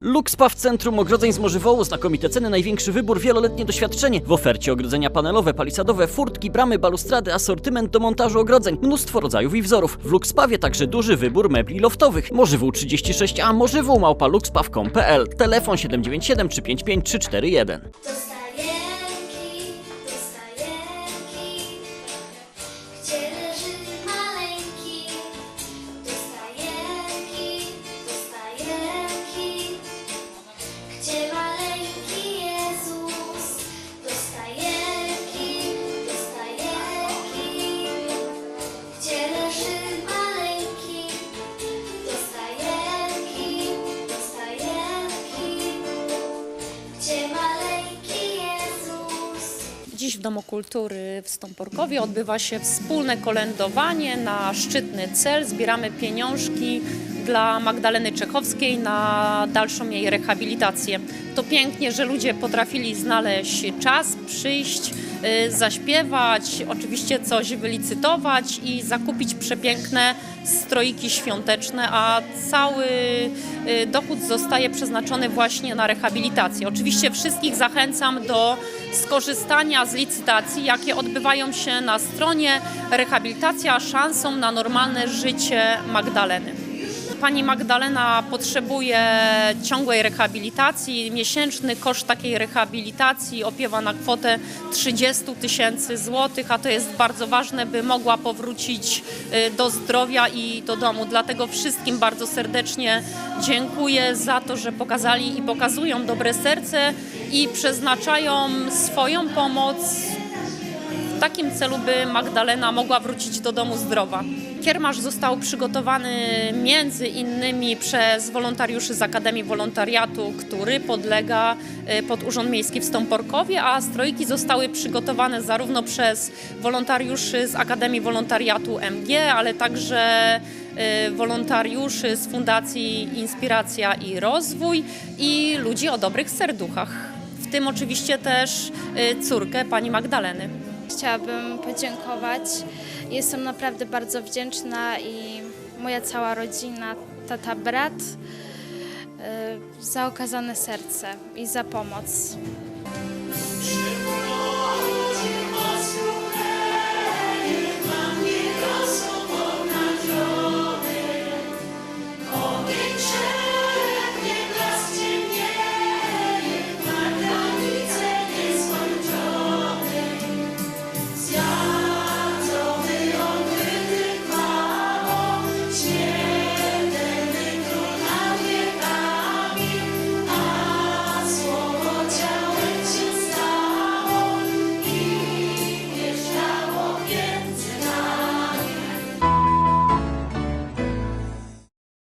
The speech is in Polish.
Luxpa w centrum ogrodzeń z Morzywołu, znakomite ceny, największy wybór, wieloletnie doświadczenie. W ofercie ogrodzenia panelowe, palisadowe, furtki, bramy, balustrady, asortyment do montażu ogrodzeń, mnóstwo rodzajów i wzorów. W Luxpawie także duży wybór mebli loftowych. Morzywół 36A, morzywół małpa luxpaw.com.pl, telefon 797 355 341. Dziś w Domu Kultury w Stąporkowie odbywa się wspólne kolędowanie na szczytny cel. Zbieramy pieniążki dla Magdaleny Czechowskiej na dalszą jej rehabilitację. To pięknie, że ludzie potrafili znaleźć czas, przyjść, y, zaśpiewać, oczywiście coś wylicytować i zakupić przepiękne stroiki świąteczne, a cały y, dochód zostaje przeznaczony właśnie na rehabilitację. Oczywiście wszystkich zachęcam do skorzystania z licytacji, jakie odbywają się na stronie Rehabilitacja szansą na normalne życie Magdaleny. Pani Magdalena potrzebuje ciągłej rehabilitacji. Miesięczny koszt takiej rehabilitacji opiewa na kwotę 30 tysięcy złotych, a to jest bardzo ważne, by mogła powrócić y, do zdrowia i do domu. Dlatego wszystkim bardzo serdecznie dziękuję za to, że pokazali i pokazują dobre serce i przeznaczają swoją pomoc w takim celu, by Magdalena mogła wrócić do domu zdrowa. Kiermasz został przygotowany między innymi przez wolontariuszy z Akademii Wolontariatu, który podlega e, pod Urząd Miejski w Stąporkowie, a strojki zostały przygotowane zarówno przez wolontariuszy z Akademii Wolontariatu MG, ale także e, wolontariuszy z Fundacji Inspiracja i Rozwój i ludzi o dobrych serduchach. W tym oczywiście też e, córkę pani Magdaleny. Chciałabym podziękować. Jestem naprawdę bardzo wdzięczna i moja cała rodzina, tata, brat y, za okazane serce i za pomoc.